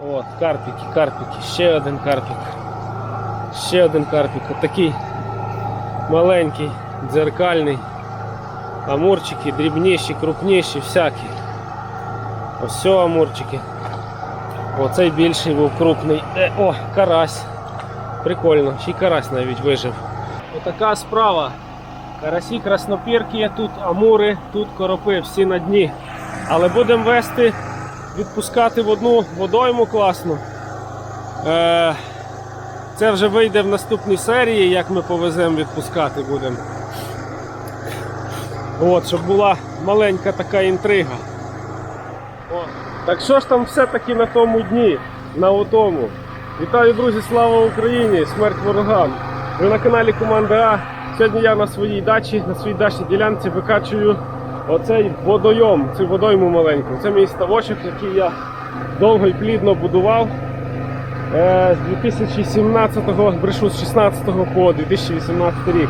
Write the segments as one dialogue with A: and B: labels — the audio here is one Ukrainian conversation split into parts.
A: От, карпіки, карпіки, ще один карпік. Ще один карпік. Отакий маленький, дзеркальний. Амурчики, дрібніші, крупніші, всякі. Ось амурчики. Оцей більший був крупний. Е, о, карась. Прикольно, ще й карась навіть вижив. Отака справа. Карасі, краснопірки, тут амури, тут коропи, всі на дні. Але будемо вести, відпускати в одну водойму класну. Е, це вже вийде в наступній серії, як ми повеземо відпускати будемо. От, щоб була маленька така інтрига. От. Так що ж там все-таки на тому дні, на отому. Вітаю, друзі, слава Україні! Смерть ворогам! Ви на каналі Команда А. Сьогодні я на своїй дачі, на своїй дачній ділянці викачую оцей водойом, цю водойму маленьку. Це мій ставочок, який я довго і плідно будував. Е, З 2017-го, брешу з 16 по 2018 рік.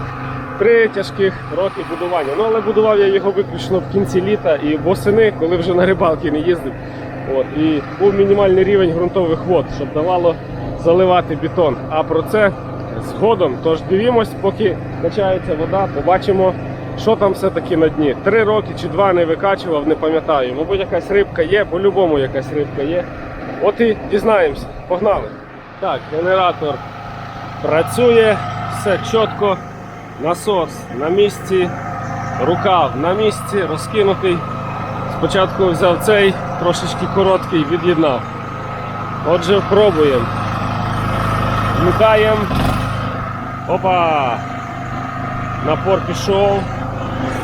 A: Три тяжких роки будування. Ну, але будував я його виключно в кінці літа і восени, коли вже на рибалки не їздив. От, і був мінімальний рівень ґрунтових вод, щоб давало заливати бетон. А про це згодом. Тож дивімось, поки качається вода, побачимо, що там все-таки на дні. Три роки чи два не викачував, не пам'ятаю. Мабуть, якась рибка є, по-любому якась рибка є. От і дізнаємося. Погнали. Так, генератор працює, все чітко. Насос на місці, рукав на місці, розкинутий. Спочатку взяв цей, трошечки короткий, від'єднав. Отже, пробуємо. Вмикаємо. Опа! Напор пішов,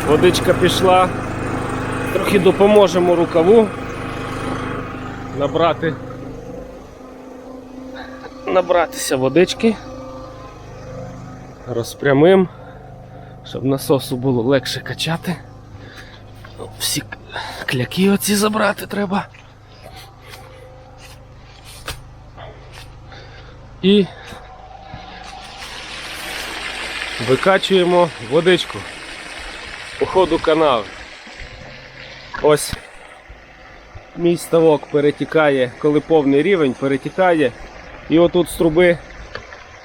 A: водичка пішла. Трохи допоможемо рукаву набрати. Набратися водички. Розпрямим, щоб насосу було легше качати. Ну, Всі кляки оці забрати треба. І викачуємо водичку по ходу канави. Ось мій ставок перетікає, коли повний рівень, перетікає. І отут з труби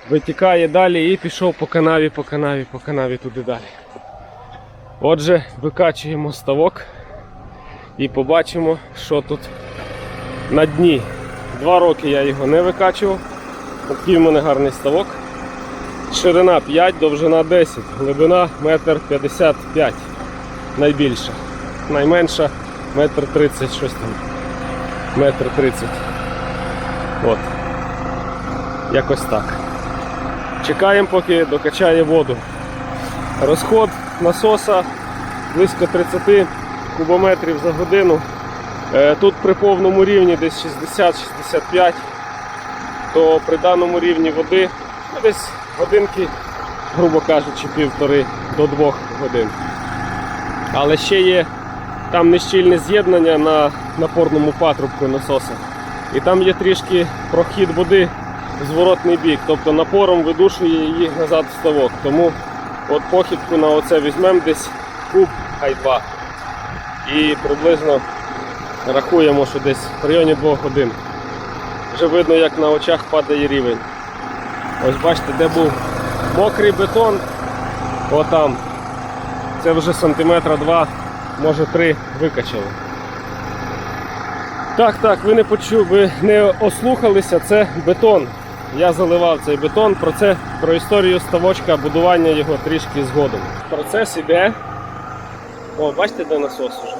A: витікає далі і пішов по канаві, по канаві, по канаві туди далі. Отже, викачуємо ставок і побачимо, що тут на дні. Два роки я його не викачував. Такий в мене гарний ставок. Ширина 5, довжина 10, глибина 1,55 м найбільша. Найменша 1,30 м щось там. 1,30 м. От. Якось так. Чекаємо, поки докачає воду. Розход насоса близько 30 кубометрів за годину. Е, Тут при повному рівні десь 60-65, то при даному рівні води ну, десь годинки, грубо кажучи, півтори до двох годин. Але ще є там нещільне з'єднання на напорному патрубку насоса. І там є трішки прохід води в зворотний бік, тобто напором видушує її назад в ставок. Тому от похідку на оце візьмемо десь куб, хай два. І приблизно рахуємо, що десь в районі 2 годин. Вже видно, як на очах падає рівень. Ось бачите, де був мокрий бетон, отам. Це вже сантиметра два, може три викачали. Так, так, ви не почули, ви не ослухалися, це бетон. Я заливав цей бетон, про це, про історію ставочка, будування його трішки згодом. Процес іде. О, бачите, де насос уже?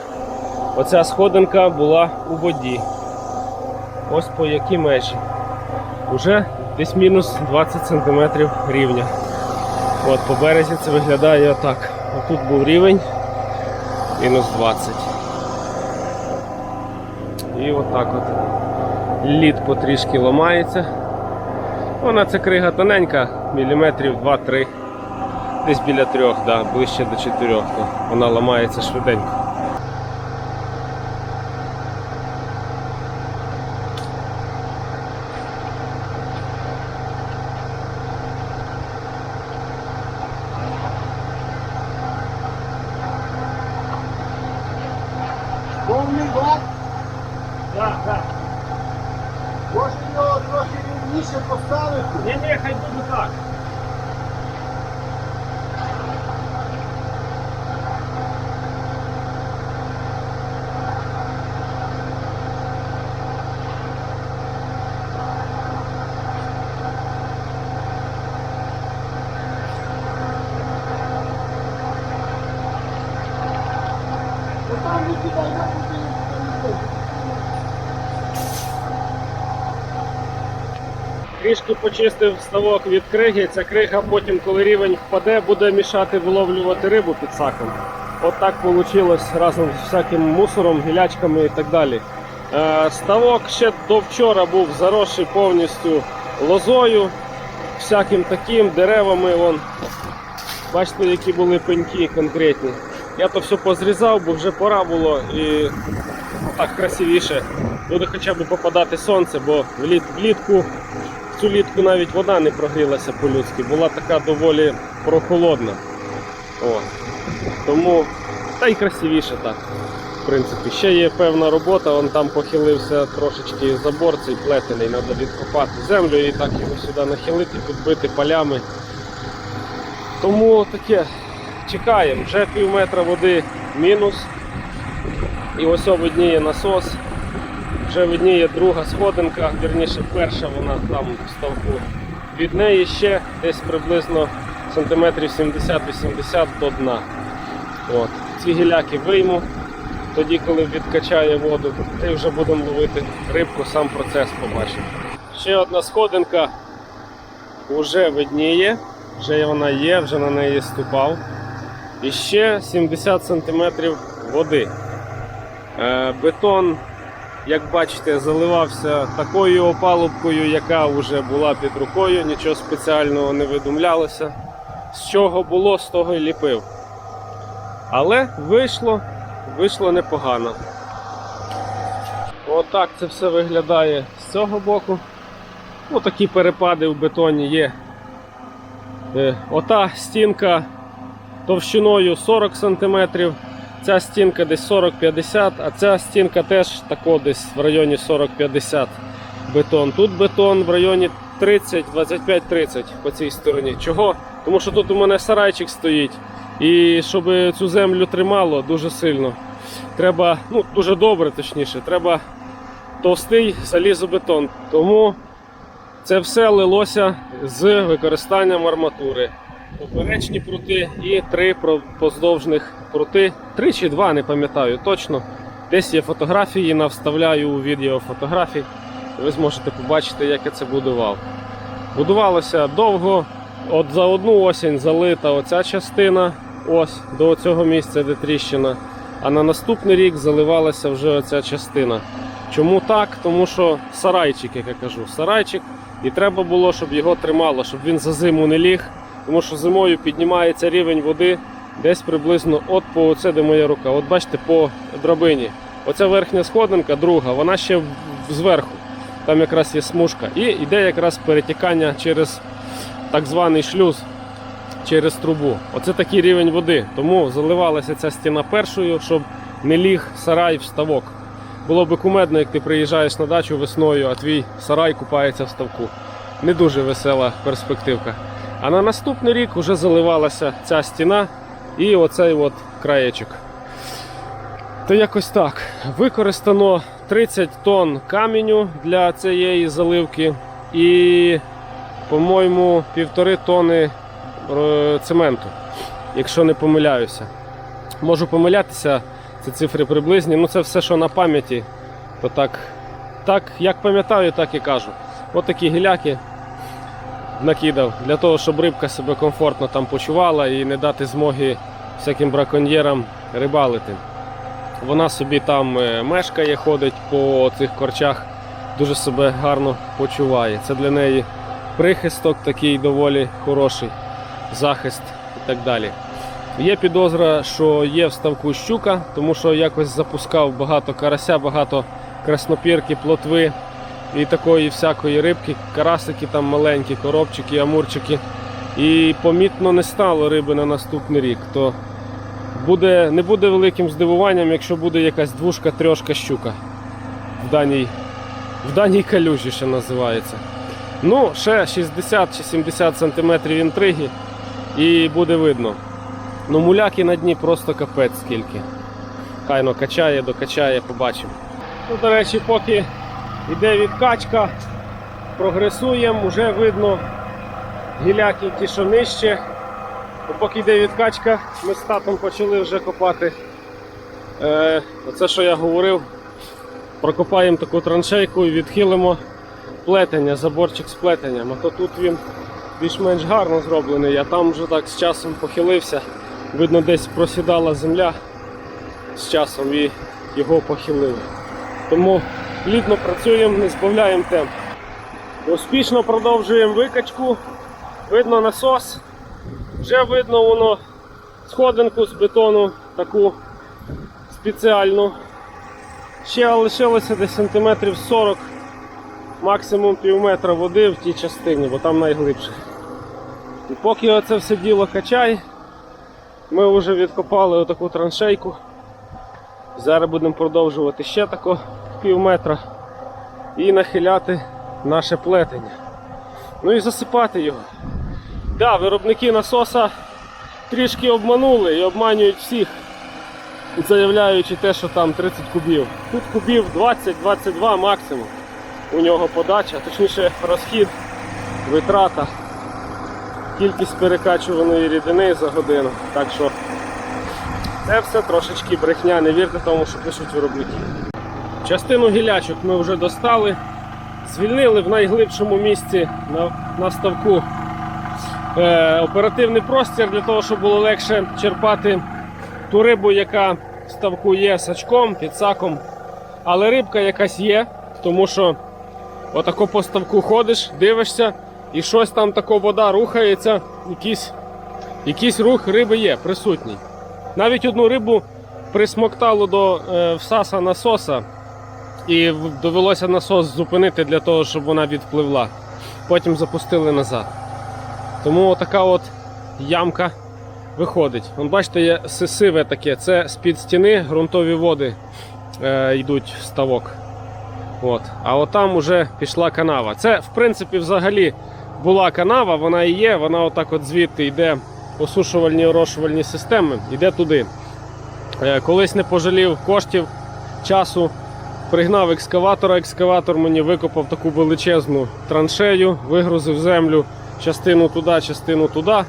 A: Оця сходинка була у воді. Ось по якій межі. Уже десь мінус 20 см рівня. От по березі це виглядає отак. Отут був рівень, мінус 20. І отак от лід потрішки ламається. Вона ця крига тоненька, міліметрів 2-3, десь біля трьох, да, ближче до 4, то вона ламається швиденько.
B: головний да.
A: Так, так.
B: Може його трохи рівніше поставити? Ні,
A: Трішки почистив ставок від криги. Ця крига потім, коли рівень впаде, буде мішати виловлювати рибу під саком. От так вийшло разом з всяким мусором, гілячками і так далі. Е, Ставок ще до вчора був заросший повністю лозою, всяким таким, деревами. Вон. Бачите, які були пеньки конкретні. Я то все позрізав, бо вже пора було і так красивіше. Буде хоча б попадати сонце, бо вліт, влітку цю літку навіть вода не прогрілася по-людськи, була така доволі прохолодна. О. Тому та й красивіше так. В принципі, ще є певна робота, он там похилився трошечки забор цей плетений, треба відкопати землю і так його сюди нахилити, підбити полями. Тому таке, чекаємо, вже пів метра води мінус. І ось о видніє насос. Вже видніє друга сходинка, вірніше перша вона там в ставку. Від неї ще десь приблизно сантиметрів 70-80 до дна. От. Ці гіляки вийму, тоді, коли відкачає воду, і вже будемо ловити рибку, сам процес побачимо. Ще одна сходинка вже видніє, вже вона є, вже на неї ступав. І ще 70 см води. Е, бетон як бачите, заливався такою опалубкою, яка вже була під рукою, нічого спеціального не видумлялося. З чого було, з того й ліпив. Але вийшло, вийшло непогано. Отак це все виглядає з цього боку. Ну, такі перепади в бетоні є. Е, Ота стінка товщиною 40 см. Ця стінка десь 40-50, а ця стінка теж тако десь в районі 40-50 бетон. Тут бетон в районі 30, 25-30 по цій стороні. Чого? Тому що тут у мене сарайчик стоїть. І щоб цю землю тримало дуже сильно, треба, ну дуже добре точніше, треба товстий залізобетон. Тому це все лилося з використанням арматури поперечні прути і три поздовжних прути. Три чи два, не пам'ятаю точно. Десь є фотографії, навставляю у відео фотографій. Ви зможете побачити, як я це будував. Будувалося довго. От за одну осінь залита оця частина, ось до цього місця, де тріщина. А на наступний рік заливалася вже оця частина. Чому так? Тому що сарайчик, як я кажу, сарайчик, і треба було, щоб його тримало, щоб він за зиму не ліг тому що зимою піднімається рівень води десь приблизно от по оце, де моя рука. От бачите, по драбині. Оця верхня сходинка, друга, вона ще зверху. Там якраз є смужка. І йде якраз перетікання через так званий шлюз, через трубу. Оце такий рівень води. Тому заливалася ця стіна першою, щоб не ліг сарай в ставок. Було би кумедно, як ти приїжджаєш на дачу весною, а твій сарай купається в ставку. Не дуже весела перспективка. А на наступний рік вже заливалася ця стіна і оцей от краєчок. То якось так. Використано 30 тонн каменю для цієї заливки і, по-моєму, півтори тонни е, цементу, якщо не помиляюся. Можу помилятися, це цифри приблизні, ну це все, що на пам'яті, то так, так як пам'ятаю, так і кажу. От такі гіляки накидав для того, щоб рибка себе комфортно там почувала і не дати змоги всяким браконьєрам рибалити. Вона собі там е, мешкає, ходить по цих корчах, дуже себе гарно почуває. Це для неї прихисток такий доволі хороший, захист і так далі. Є підозра, що є в ставку щука, тому що якось запускав багато карася, багато краснопірки, плотви і такої всякої рибки, карасики там маленькі, коробчики, амурчики. І помітно не стало риби на наступний рік. То буде, не буде великим здивуванням, якщо буде якась двушка, трьошка щука в даній, в даній калюжі, що називається. Ну, ще 60 чи 70 сантиметрів інтриги і буде видно. Ну, муляки на дні просто капець скільки. Хайно качає, докачає, побачимо. Ну, до речі, поки йде відкачка, прогресуємо, вже видно гіляки ті, що нижче. Ну, Поки йде відкачка, ми з татом почали вже копати. Е, оце, що я говорив, прокопаємо таку траншейку і відхилимо плетення, заборчик з плетенням. А то тут він більш-менш гарно зроблений, а там вже так з часом похилився. Видно, десь просідала земля з часом і його похилили. Тому плідно працюємо, не збавляємо темп. Успішно продовжуємо викачку. Видно насос. Вже видно воно сходинку з бетону таку спеціальну. Ще лишилося десь сантиметрів 40, максимум пів метра води в тій частині, бо там найглибше. І поки оце все діло качає, ми вже відкопали отаку траншейку. Зараз будемо продовжувати ще тако пів і нахиляти наше плетення. Ну і засипати його. Да, виробники насоса трішки обманули і обманюють всіх, заявляючи те, що там 30 кубів. Тут кубів 20-22 максимум. У нього подача, точніше розхід, витрата, кількість перекачуваної рідини за годину. Так що це все трошечки брехня, не вірте тому, що пишуть виробники. Частину гілячок ми вже достали, звільнили в найглибшому місці на, на ставку е, оперативний простір для того, щоб було легше черпати ту рибу, яка в ставку є сачком, підсаком. Але рибка якась є, тому що отако по ставку ходиш, дивишся, і щось там тако вода рухається, якийсь, якийсь рух риби є присутній. Навіть одну рибу присмоктало до е, всаса насоса, і довелося насос зупинити для того, щоб вона відпливла. Потім запустили назад. Тому така от ямка виходить. Вон бачите, є си- сиве таке. Це з-під стіни ґрунтові води е, йдуть в ставок. От. А от там уже пішла канава. Це, в принципі, взагалі була канава, вона і є, вона отак от звідти йде осушувальні орошувальні системи, йде туди. Е, колись не пожалів коштів, часу, пригнав екскаватора. Екскаватор мені викопав таку величезну траншею, вигрузив землю частину туди, частину туди.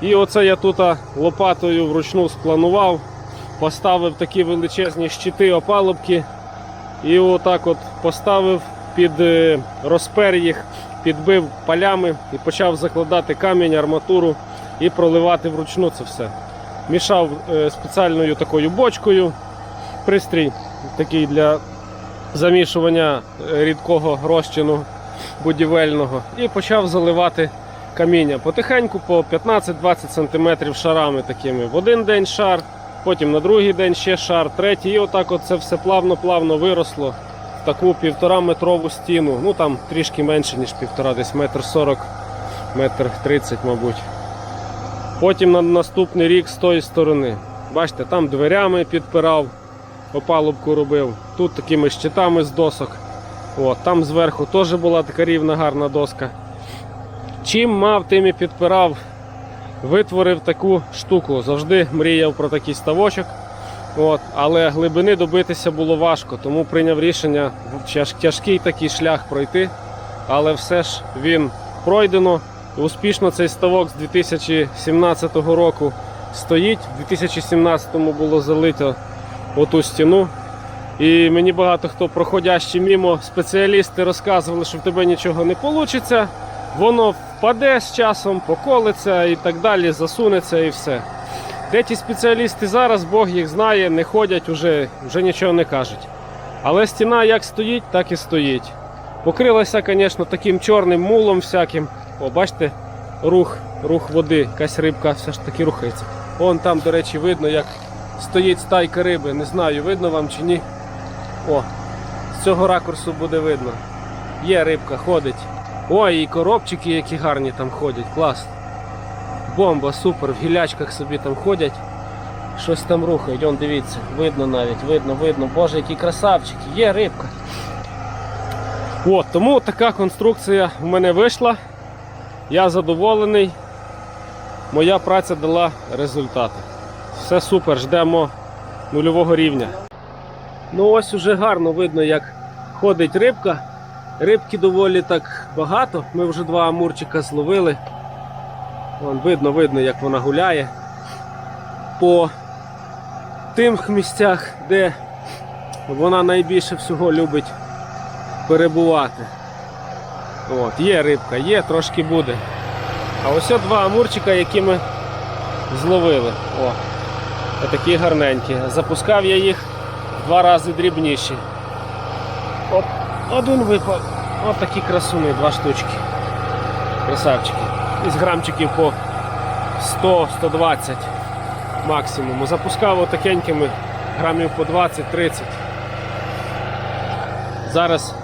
A: І оце я тут лопатою вручну спланував, поставив такі величезні щити опалубки. І отак от поставив під е, розпер їх, підбив палями і почав закладати камінь, арматуру і проливати вручну це все. Мішав е, спеціальною такою бочкою, пристрій такий для замішування е, рідкого розчину будівельного, і почав заливати каміння потихеньку по 15-20 см шарами такими. В один день шар, потім на другий день ще шар, третій, і отак от це все плавно-плавно виросло в таку півтора метрову стіну. Ну там трішки менше, ніж півтора, десь метр сорок, метр тридцять, мабуть. Потім на наступний рік з тої сторони. Бачите, там дверями підпирав, опалубку робив, тут такими щитами з досок. От, там зверху теж була така рівна гарна доска. Чим мав, тим і підпирав, витворив таку штуку. Завжди мріяв про такий ставочок. От, але глибини добитися було важко, тому прийняв рішення тяж- тяжкий такий шлях пройти. Але все ж він пройдено. Успішно цей ставок з 2017 року стоїть. У 2017-му було залито оту стіну. І мені багато хто проходящі мімо спеціалісти розказували, що в тебе нічого не вийде, воно впаде з часом, поколиться і так далі, засунеться і все. Де ті спеціалісти зараз, Бог їх знає, не ходять, вже, вже нічого не кажуть. Але стіна як стоїть, так і стоїть. Покрилася, звісно, таким чорним мулом всяким. О, бачите, рух, рух води, якась рибка все ж таки рухається. Вон там, до речі, видно, як стоїть стайка риби. Не знаю, видно вам чи ні. О, з цього ракурсу буде видно. Є рибка, ходить. Ой, і коробчики, які гарні там ходять. Клас. Бомба, супер, в гілячках собі там ходять. Щось там рухають. Он дивіться, видно навіть, видно, видно. Боже, які красавчики, є рибка. От, тому така конструкція в мене вийшла. Я задоволений. Моя праця дала результати. Все супер, ждемо нульового рівня. Ну ось уже гарно видно, як ходить рибка. Рибки доволі так багато. Ми вже два амурчика зловили. Вон, видно, видно, як вона гуляє. По тих місцях, де вона найбільше всього любить перебувати. От, є рибка, є, трошки буде. А ось два амурчика, які ми зловили. О, такі гарненькі. Запускав я їх в два рази дрібніші. Оп, один випав. Ось такі красуни, два штучки. Красавчики. Із грамчиків по 100-120 максимум. Запускав отакенькими грамів по 20-30. Зараз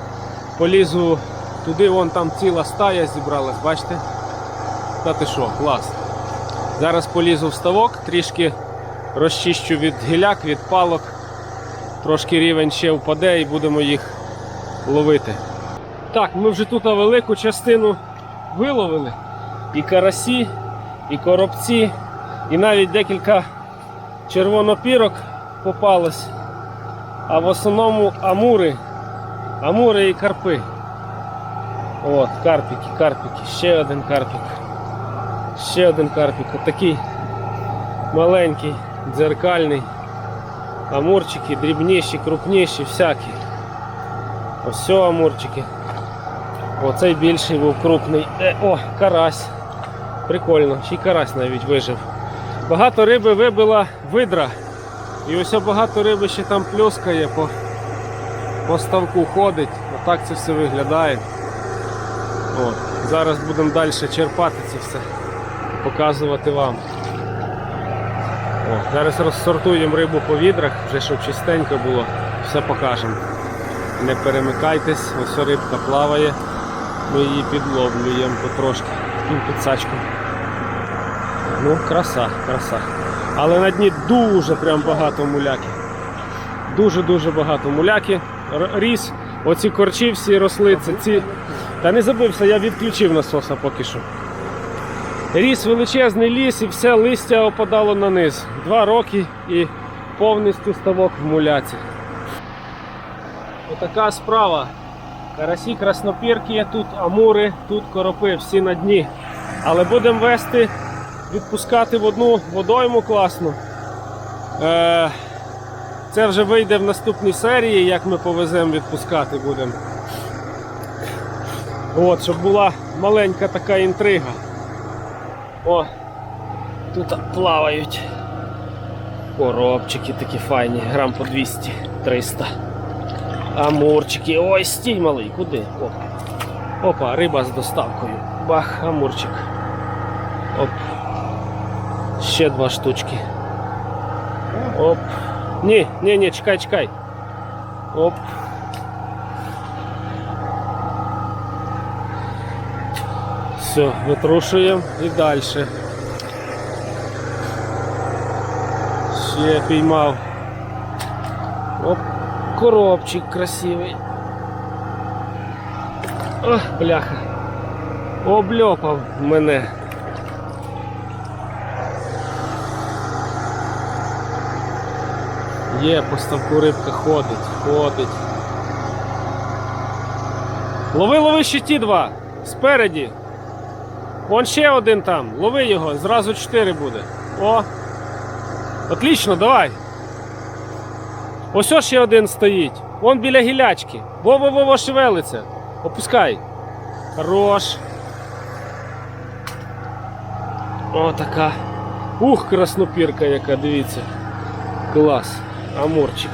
A: полізу туди, вон там ціла стая зібралась, бачите? Та ти що, клас. Зараз полізу в ставок, трішки розчищу від гіляк, від палок. Трошки рівень ще впаде і будемо їх ловити. Так, ми вже тут велику частину виловили. І карасі, і коробці, і навіть декілька червонопірок попалось. А в основному амури. Амури і карпи. От, карпіки, карпіки, ще один карпік. Ще один карпік. Отакий маленький, дзеркальний. Амурчики, дрібніші, крупніші, всякі. Ось амурчики. Оцей більший був крупний. Е, о, карась. Прикольно, ще й карась навіть вижив. Багато риби вибила видра. І ось багато риби ще там плюскає по, по ставку ходить. Отак це все виглядає. О, зараз будемо далі черпати це все, показувати вам. О, зараз розсортуємо рибу по відрах, вже щоб чистенько було, все покажемо. Не перемикайтесь, ось рибка плаває, ми її підловлюємо потрошки, таким підсачком. Ну, краса, краса. Але на дні дуже прям багато муляки. Дуже-дуже багато муляки. Ріс, оці корчі всі росли, це ці. Та не забився, я відключив насоса поки що. Ріс величезний ліс і все листя опадало на низ. Два роки і повністю ставок в муляці. Отака справа. Карасі, краснопірки, тут амури, тут коропи, всі на дні. Але будемо вести, відпускати в одну водойму класну. Е, це вже вийде в наступній серії, як ми повеземо відпускати будемо. От, щоб була маленька така інтрига. О, тут плавають. Коробчики такі файні, грам по 200-300. Амурчики. Ой, стій малий, куди? Оп. Опа, риба з доставкою. Бах, амурчик. Оп. Ще два штучки. Оп. Ні, ні, ні, чекай, чекай. Оп. Все, витрушуємо і далі. Ще піймав. Оп, коробчик красивий. Ох, бляха. Обльопав мене. Є, по ставку рибка ходить, ходить. Лови, лови ще ті два. Спереді. Вон ще один там. Лови його, зразу чотири буде. О! Отлично, давай. Ось ось ще один стоїть. Вон біля гілячки. Во-во-во шевелиться. Опускай. Хорош. О, така. Ух, краснопірка яка, дивіться. Клас. Амурчик.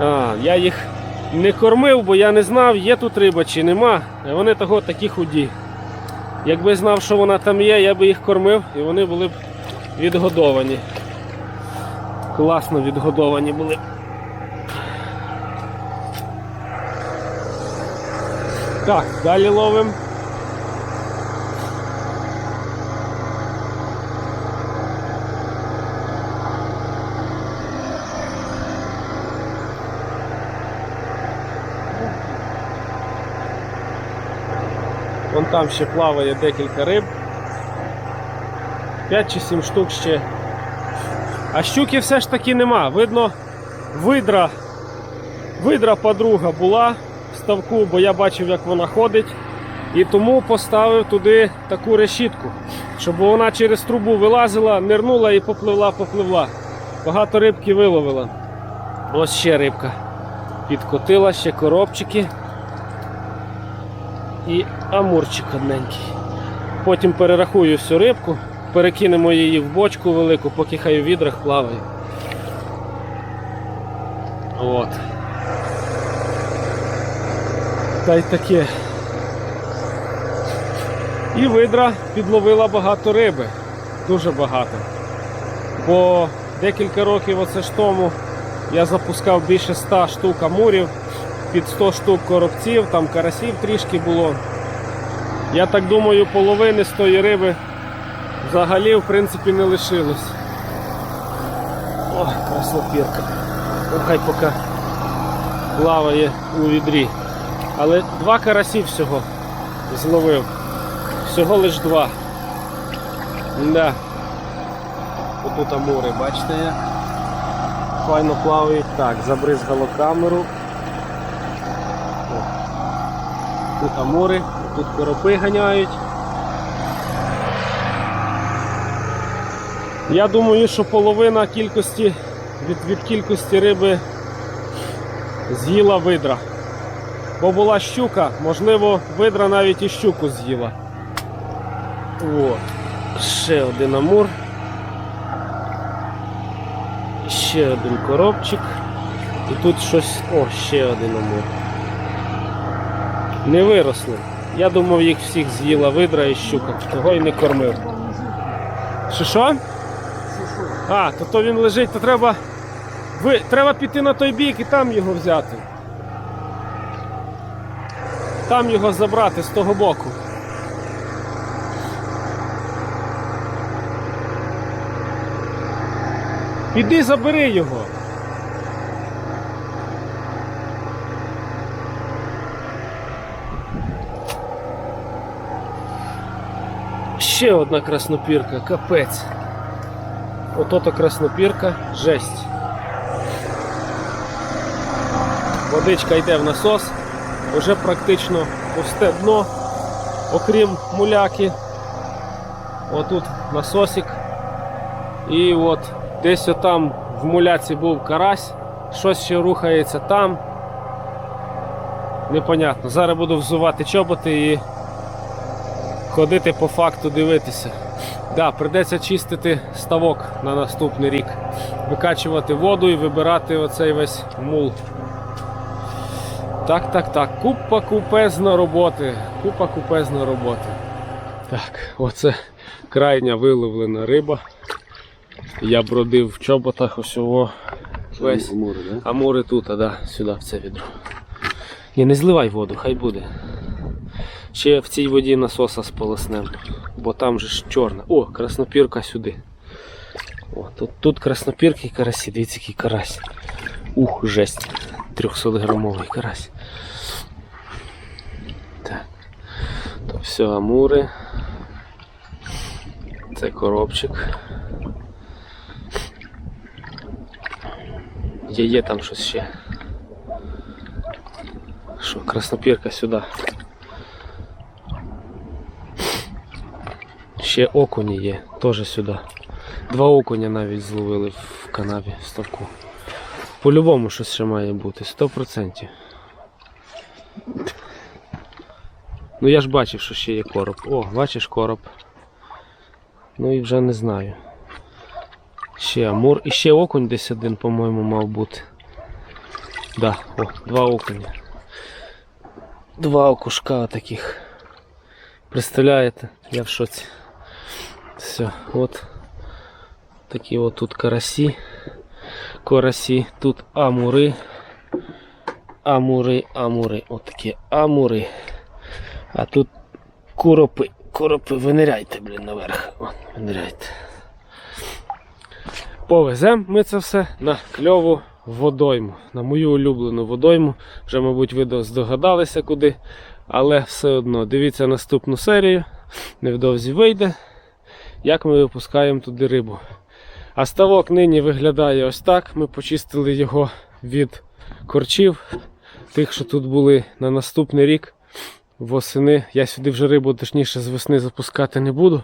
A: А, я їх не кормив, бо я не знав, є тут риба чи нема. Вони того такі худі. Якби знав, що вона там є, я би їх кормив і вони були б відгодовані. Класно відгодовані були. Так, далі ловимо. Там ще плаває декілька риб. 5 чи 7 штук ще. А щуки все ж таки нема. Видно, видра, видра подруга була в ставку, бо я бачив, як вона ходить. І тому поставив туди таку решітку, щоб вона через трубу вилазила, нирнула і попливла, попливла. Багато рибки виловила. Ось ще рибка. Підкотила, ще коробчики. І амурчик одненький. Потім перерахую всю рибку, перекинемо її в бочку велику, поки хай у відрах плаває. От. Та й таке. І видра підловила багато риби. Дуже багато. Бо декілька років оце ж тому я запускав більше 100 штук амурів, під 100 штук коробців, там карасів трішки було. Я так думаю, половини з тої риби взагалі в принципі не лишилось. О, краснопірка. Ну, хай поки плаває у відрі. Але два карасі всього зловив. Всього лиш два. Да. Отут амури, бачите? Файно плавають. Так, забризгало камеру. О. Тут амури, тут коропи ганяють. Я думаю, що половина кількості від, від кількості риби з'їла видра. Бо була щука, можливо, видра навіть і щуку з'їла. О, ще один амур. Ще один коробчик. І тут щось. О, ще один амур. Не виросли. Я думав, їх всіх з'їла видра і щука, того й не кормив. Що що? А, то, то він лежить, то треба. Ви, треба піти на той бік і там його взяти. Там його забрати з того боку. Іди забери його. Ще одна краснопірка, капець. Ото-то краснопірка, жесть. Водичка йде в насос, вже практично пусте дно, окрім муляки. Отут насосик. І от десь отам в муляці був карась, щось ще рухається там. Непонятно. Зараз буду взувати чоботи і ходити по факту дивитися. Да, придеться чистити ставок на наступний рік, викачувати воду і вибирати оцей весь мул. Так, так, так. Купа купезна роботи. Купа купезна роботи. Так, оце крайня виловлена риба. Я бродив в чоботах усього весь.
B: Амури, да?
A: Амури тут, а да, сюди, в це відро. Ні, не зливай воду, хай буде. Ще в цій воді насоса сполоснем, бо там же ж чорна. О, краснопірка сюди. О, тут, тут краснопірки і карасі, дивіться, який карась. Ух, жесть. 300 грамовий карась. Так. То все амури. Це коробчик. Є, є там щось ще. Що, краснопірка сюди. Ще окуні є, теж сюди. Два окуня навіть зловили в канаві в ставку. По-любому щось ще має бути, 100%. Ну я ж бачив, що ще є короб. О, бачиш короб. Ну і вже не знаю. Ще амур. І ще окунь десь один, по-моєму, мав бути. Да, о, два окуня. Два окушка таких. Представляєте? Я в шоці. Все, от такі от тут карасі. Карасі, тут амури. Амури, амури. От такі амури. А тут коропи. Коропи, виниряйте, блін, наверх. От, виниряйте. Повеземо ми це все на кльову водойму, на мою улюблену водойму. Вже, мабуть, ви здогадалися, куди. Але все одно дивіться наступну серію. Невдовзі вийде, як ми випускаємо туди рибу. А ставок нині виглядає ось так. Ми почистили його від корчів, тих, що тут були на наступний рік. Восени. Я сюди вже рибу, точніше, з весни запускати не буду.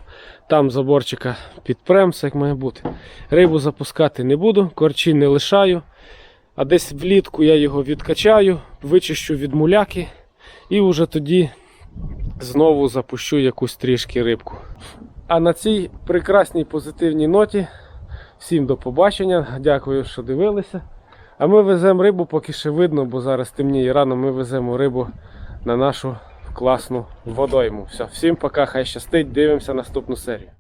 A: Там заборчика підпрем, все як має бути. Рибу запускати не буду, корчі не лишаю. А десь влітку я його відкачаю, вичищу від муляки і вже тоді знову запущу якусь трішки рибку. А на цій прекрасній позитивній ноті всім до побачення. Дякую, що дивилися. А ми веземо рибу, поки ще видно, бо зараз темніє рано. Ми веземо рибу на нашу класну водойму. Все, всім пока, хай щастить. Дивимося наступну серію.